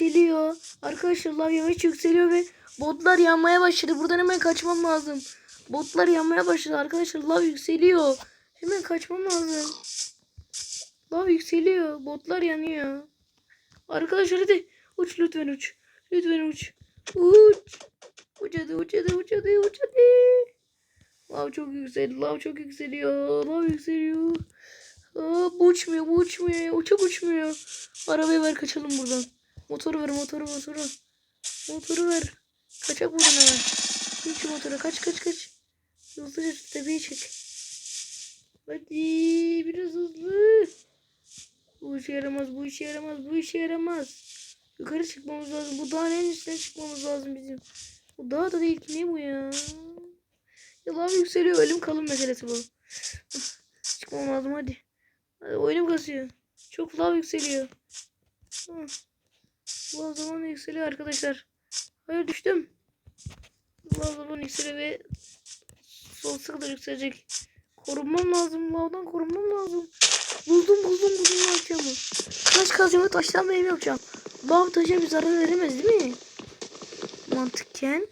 yükseliyor. Arkadaşlar lav yavaş yükseliyor ve botlar yanmaya başladı. Buradan hemen kaçmam lazım. Botlar yanmaya başladı arkadaşlar. Lav yükseliyor. Hemen kaçmam lazım. Lav yükseliyor. Botlar yanıyor. Arkadaşlar hadi uç lütfen uç. Lütfen uç. Uç. Uç hadi uç hadi uç hadi uç hadi. Lav çok yükseldi. Lav çok yükseliyor. Lav yükseliyor. Aa, uçmuyor uçmuyor. Uçak uçmuyor. Arabayı ver kaçalım buradan. Motoru ver motoru motoru. Motoru ver. Kaçak buradan hemen. Bin şu kaç kaç kaç. Hızlıca şu tepeyi çek. Hadi biraz hızlı. Bu işe yaramaz bu işe yaramaz bu işe yaramaz. Yukarı çıkmamız lazım. Bu dağın en üstüne çıkmamız lazım bizim. Bu dağ da değil ki ne bu ya. Ya lav yükseliyor ölüm kalım meselesi bu. Çıkmam lazım hadi. hadi oyunum kasıyor. Çok lav yükseliyor. Hı. Lav zaman yükseliyor arkadaşlar. Hayır düştüm. Lav zaman yükseliyor ve sonsuza kadar yükselecek. Korunmam lazım. Lavdan korunmam lazım. Buldum buldum buldum yapacağımı. Taş kazacağımı taştan benim yapacağım. Lav taşa bir zarar veremez değil mi? Mantıkken.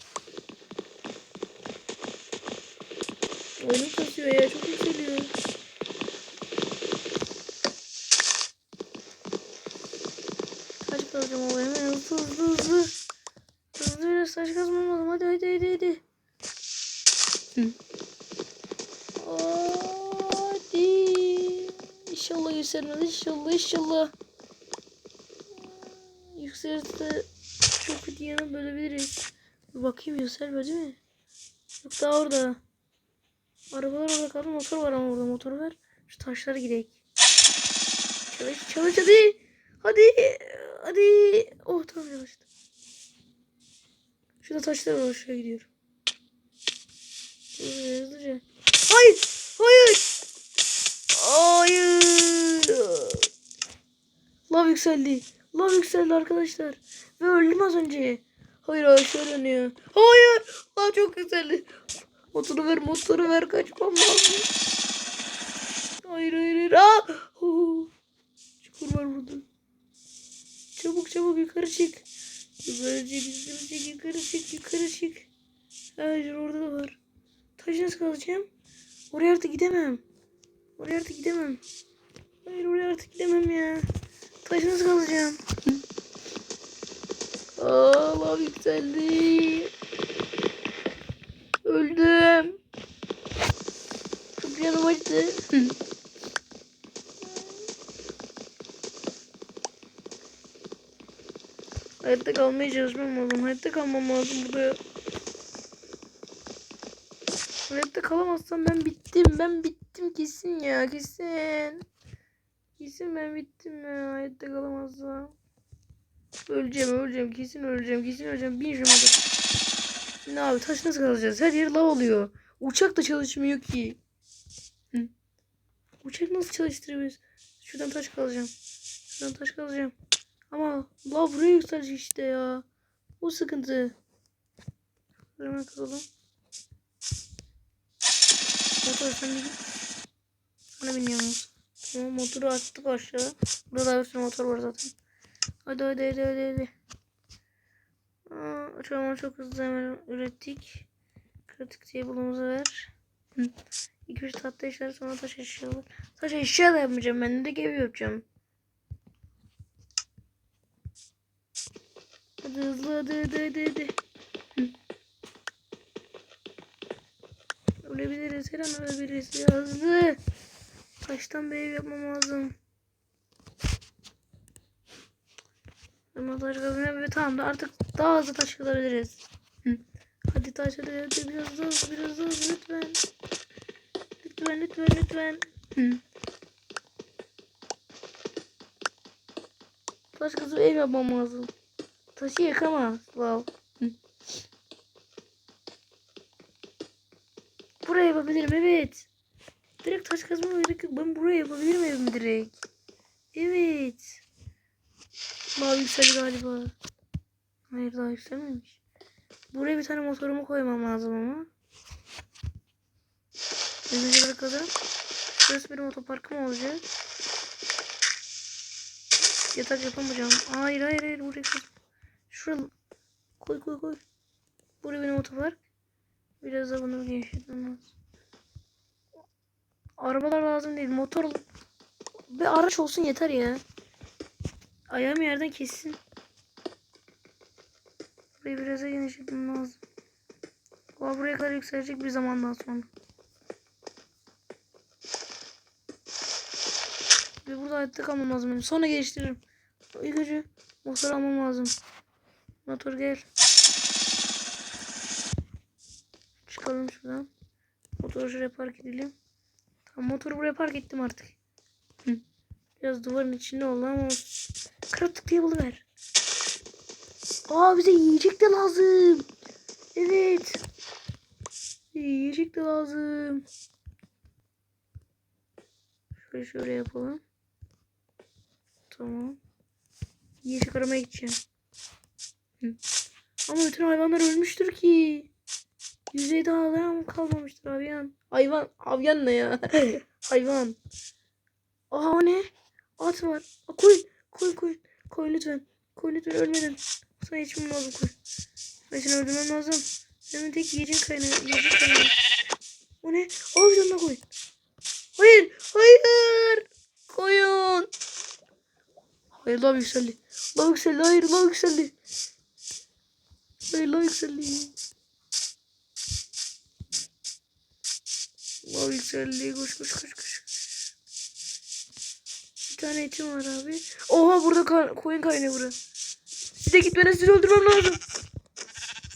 Oyunu kasıyor ya çok yükseliyor. Taş kazacağım ama hemen hızlı hızlı hızlı. Hızlı biraz taş kazmam lazım. Hadi hadi hadi hadi. Hı. Hadi. Yükselmez. İnşallah inşallah. Yükselirse çok kötü yana bölebiliriz. Bir bakayım yükselmedi mi? Yok daha orada. Arabalar orada kaldı. Motor var ama orada. Motoru ver. Şu taşlara gidelim. Çalış çalış hadi. Hadi. Hadi. Oh tamam çalıştı. Şurada taşlar var. Gidiyorum. Hızlıca hızlıca. Hayır. Hayır. Hayır. Lav yükseldi. Lav yükseldi arkadaşlar. Ve öldüm az önce. Hayır aşağı dönüyor. Hayır. Lav çok yükseldi. Motoru ver motoru ver kaçmam lazım. Hayır hayır hayır. Aa! Oh. Çukur var burada. Çabuk çabuk yukarı çık. Yukarı çık yukarı çık yukarı çık yukarı çık. Hayır orada da var. Taşı nasıl kalacağım? Oraya artık gidemem. Oraya artık gidemem. Hayır oraya artık gidemem ya. Taşı nasıl kalacağım? Aa, lav yükseldi. Öldüm. Çok canım acıdı. Hayatta kalmaya çalışmam lazım. Hayatta kalmam lazım burada. Hayatta kalamazsam ben bittim. Ben bittim kesin ya kesin. Kesin ben bittim ya. Hayatta kalamazsam. Öleceğim öleceğim kesin öleceğim kesin öleceğim. Bin şu motor. Ne abi taş nasıl kalacağız? Her yer lav oluyor. Uçak da çalışmıyor ki. Uçak nasıl çalıştırıyoruz? Şuradan taş kalacağım. Şuradan taş kalacağım. Ama lav buraya yükselecek işte ya. O sıkıntı. Hemen kazalım. Motor sen bir Sana biniyoruz. Tamam motoru attık aşağı. Burada da bir sürü motor var zaten. Hadi hadi hadi hadi hadi. Aa, Tamam çok hızlı hemen ürettik. Kritik table'ımızı ver. 2-3 tatlı işler sonra taş eşya var. Taş eşya da yapmayacağım ben de ev yapacağım. Hadi hızlı hadi hadi hadi hadi. Ölebiliriz her an ölebiliriz hızlı. Taştan bir ev yapmam lazım. Ama taş kazanıyorum ve tamam da artık daha hızlı taş kazabiliriz. Hadi taş hadi, hadi biraz hızlı biraz daha hızlı lütfen. Lütfen lütfen lütfen. Hı. Taş kazıp ev yapmam lazım. Taşı yakamaz. Wow. Hı. Buraya yapabilirim evet. Direkt taş kazmama gerek yok. Ben buraya yapabilirim evimi direkt. Evet. Mavi yükseldi galiba. Hayır daha yükselmemiş. Buraya bir tane motorumu koymam lazım ama. Önce bakalım. Şurası benim otoparkım olacak. Yatak yapamayacağım. Hayır hayır hayır buraya kaz. Şuraya koy koy koy. Buraya benim otopark. Biraz da bunu genişletmem lazım. Arabalar lazım değil. Motor ve araç olsun yeter ya. Ayağım yerden kessin. Burayı biraz da genişletmem lazım. O buraya kadar yükselecek bir zamandan sonra. Ve burada hayatta kalmam lazım benim. Sonra geliştiririm. İlk önce motor almam lazım. Motor gel. Çıkalım şuradan. Motoru şuraya park edelim. Tamam motoru buraya park ettim artık. Hı. Biraz duvarın içinde oldu ama olsun. Crafting table'ı ver. Aa bize yiyecek de lazım. Evet. Yiyecek de lazım. Şöyle şöyle yapalım. Tamam. Yiyecek aramaya gideceğim. Ama bütün hayvanlar ölmüştür ki. Yüzeyde havlayan kalmamıştır havyan. Hayvan. Havyan ne ya? Hayvan. Aa o ne? At var. Aa, koy. Koy koy. Koy lütfen. Koy lütfen ölmeden. Sana içmem lazım koy. Ben seni öldürmem lazım. Benim tek yiyeceğim kaynağı. Yiyeceğim kaynağı. O ne? Tane daha koy. Hayır. Hayır. Koyun. Hayır lav yükseldi. Lav yükseldi. Hayır lav yükseldi. Hayır lav yükseldi. Lav yükseldi. Koş koş koş koş. Bir tane etim var abi. Oha burada ka- koyun kaynıyor burada. Size gitmeden sizi öldürmem lazım.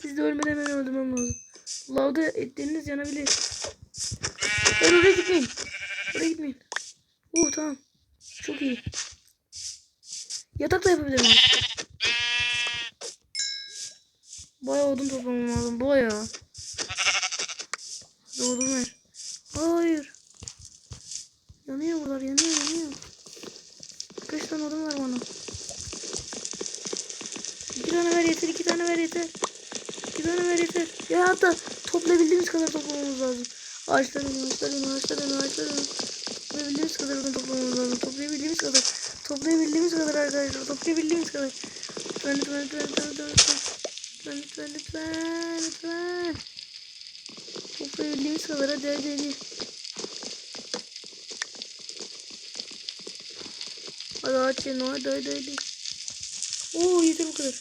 Siz de ölmeden beni öldürmem lazım. Lavda etleriniz yanabilir. Hayır oraya gitmeyin. Oraya gitmeyin. Uh tamam. Çok iyi. Yatak da yapabilirim. Bayağı odun toplamam lazım. Bayağı. Odun ver. Hayır. Yanıyor buralar. Yanıyor yanıyor. Kaç tane odun ver bana. İki tane ver yeter. iki tane ver yeter. İki tane ver yeter. Ya hatta toplayabildiğimiz kadar toplamamız lazım. Ağaçların, ağaçların, ağaçların, ağaçların. Toplayabildiğimiz kadar odun toplamamız lazım. Toplayabildiğimiz kadar. Toplayabildiğimiz kadar arkadaşlar. Toplayabildiğimiz kadar. Lütfen lütfen lütfen lütfen lütfen lütfen lütfen lütfen lütfen. Toplayabildiğimiz kadar hadi hadi hadi. Hadi hadi hadi. Oo yeter bu kadar.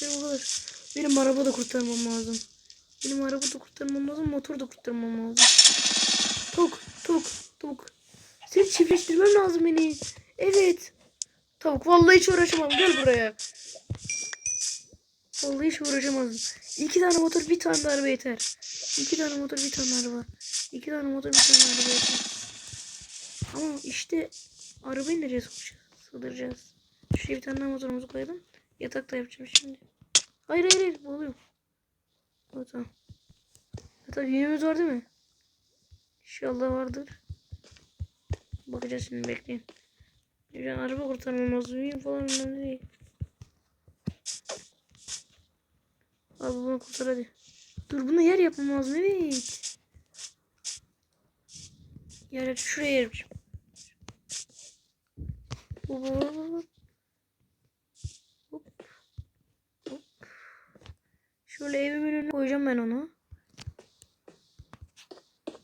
Yeter bu kadar. Benim araba da kurtarmam lazım. Benim araba da kurtarmam lazım. Motor da kurtarmam lazım. Tok tok tok. Seni çiftleştirmem lazım beni. Evet. Tavuk vallahi hiç uğraşamam. Gel buraya. Vallahi hiç uğraşamazdım. İki tane motor bir tane de araba yeter. İki tane motor bir tane araba. İki tane motor bir tane araba. Ama işte arabayı nereye sokacağız? Sığdıracağız. Şuraya bir tane daha motorumuzu koyalım. Yatak da yapacağım şimdi. Hayır hayır hayır. Boğuluyorum. O tamam. Yatak yünümüz var değil mi? İnşallah vardır. Bakacağız şimdi bekleyin. Ben araba kurtarmam lazım. Yün falan önemli değil. Abi bunu kurtar hadi. Dur bunu yer yapmam lazım. Evet. Yer yap. Şuraya yer yapacağım. Hop hop hop. Hop. Hop. Şöyle evimin önüne koyacağım ben onu.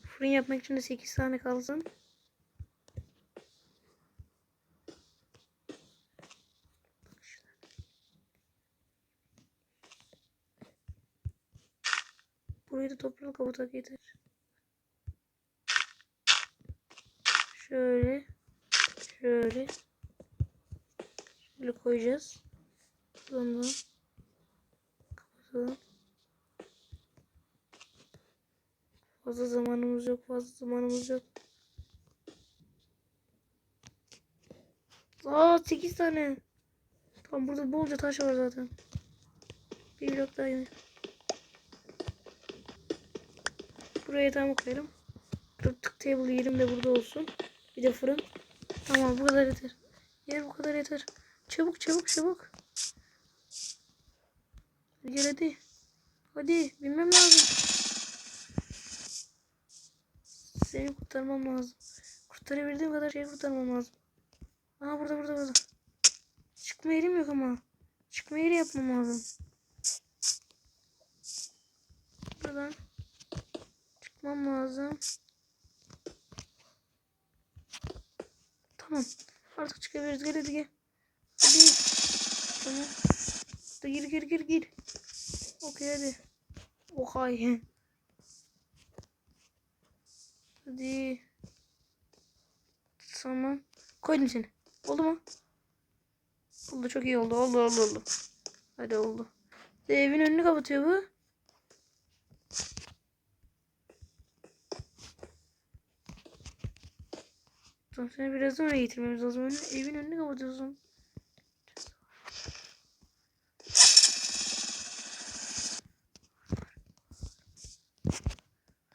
Fırın yapmak için de 8 tane kalsın. Burayı da toprak kavutak yeter. Şöyle. Şöyle. Şöyle koyacağız. Da kapatalım. Fazla zamanımız yok. Fazla zamanımız yok. Aa 8 tane. Tam burada bolca taş var zaten. Bir blok daha yine. Buraya tam koyalım. Crafting table yerim de burada olsun. Bir de fırın. Tamam bu kadar yeter. Yer bu kadar yeter. Çabuk çabuk çabuk. Gel hadi. Hadi bilmem lazım. Seni kurtarmam lazım. Kurtarabildiğim kadar şey kurtarmam lazım. Aa burada burada burada. Çıkma yerim yok ama. Çıkma yeri yapmam lazım. Buradan çıkmam lazım. Tamam. Artık çıkabiliriz. Gel hadi gel. Hadi. Tamam. Hadi gir gir gir gir. Okey hadi. Okay. Hadi. Tamam. Koydum seni. Oldu mu? Oldu çok iyi oldu. Oldu oldu oldu. Hadi oldu. Evin önünü kapatıyor bu. Tamam seni biraz sonra getirmemiz lazım. Önü, evin önünü kapatıyorsun.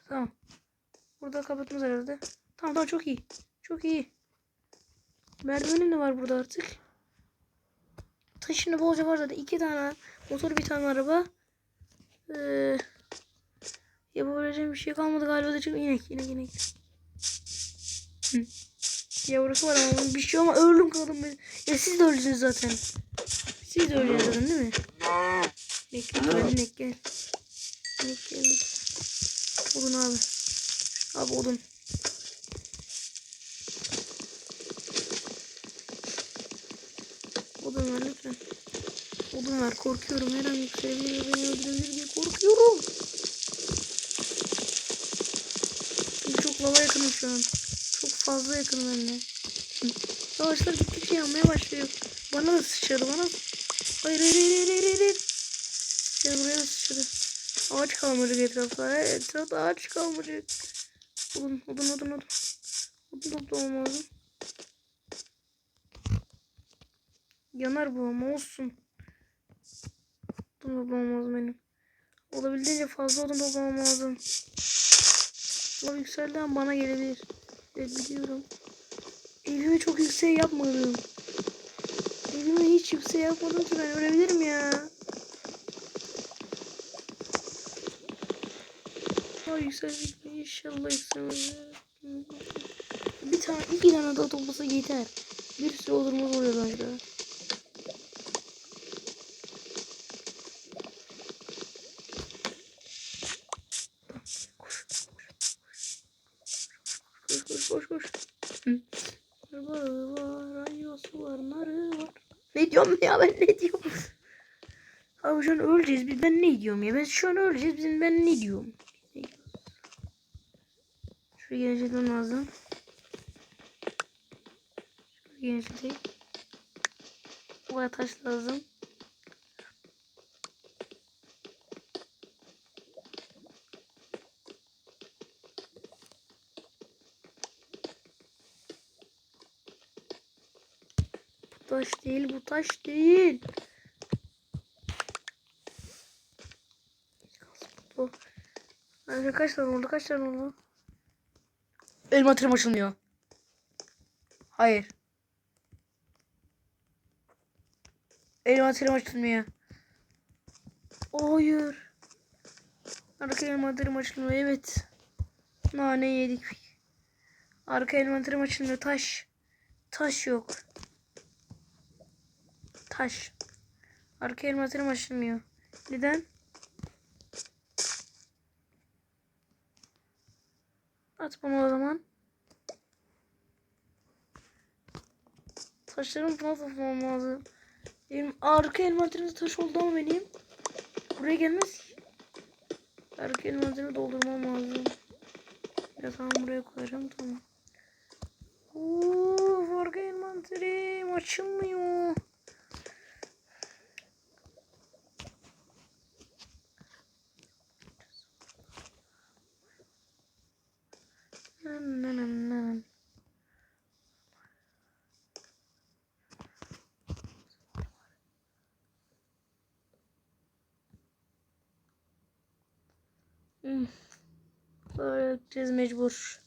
Tamam. Burada kapatmamız herhalde. Tamam tamam çok iyi. Çok iyi. Merdivenim de var burada artık. Taşını bolca var zaten. iki tane motor bir tane araba. Ee, yapabileceğim bir şey kalmadı galiba da çünkü inek inek inek. Hı. Yavrusu var ama bir şey ama öldüm kaldım ben. Ya siz de öleceksiniz zaten. Siz de öleceksiniz zaten değil mi? İnek lütfen inek gel. İnek gel. Odun abi. Abi odun. Odun ver lütfen. Odun ver korkuyorum. Her an yükselebilir beni öldürebilir diye korkuyorum. Çok lava yakınım şu an. Fazla yakınım de. Savaşlar gittikçe yanmaya başlıyor. Bana da sıçradı bana. Hayır hayır hayır hayır hayır. hayır. Ya buraya da sıçradı. Ağaç kalmayacak etrafta. Etrafta ağaç kalmayacak. Odun odun odun odun. Odun toplamam lazım. Yanar bu ama olsun. Odun toplamam lazım benim. Olabildiğince fazla odun toplamam lazım. Lav yükseldi ama bana gelebilir. Evet biliyorum. Evimi çok yüksek yapmadım. Evimi hiç yüksek yapmadım ki ben ölebilirim ya. Ya yükseldik mi? İnşallah yükselmez. Bir tane, iki tane daha toplasa yeter. Bir sürü olurmaz oluyor bence. Koş. Araba var, ayyosu var, narı var. Ne diyorum ya ben ne diyorum? Abi şu an öleceğiz biz ben ne diyorum ya ben şu an öleceğiz bizim ben? Ne diyorum? Şuraya genişletmem lazım. Şuraya genişleteyim. Buraya taş lazım. Taş değil bu taş değil. Bu. Kaç tane oldu kaç tane oldu? Elma tırım açılmıyor. Hayır. Elma tırım açılmıyor. Hayır. Arka elma tırım açılmıyor evet. Nane yedik. Arka elma tırım açılmıyor taş. Taş yok. Taş. Arka elma tırım açılmıyor. Neden? At bunu o zaman. Taşlarımı falan toplamam lazım. Benim arka elmatörümde taş oldu ama benim. Buraya gelmez ki. Arka elmatörümü doldurmam lazım. Ya tamam buraya koyarım tamam. Of arka elmatörüm açılmıyor. Böyle yapacağız mecbur.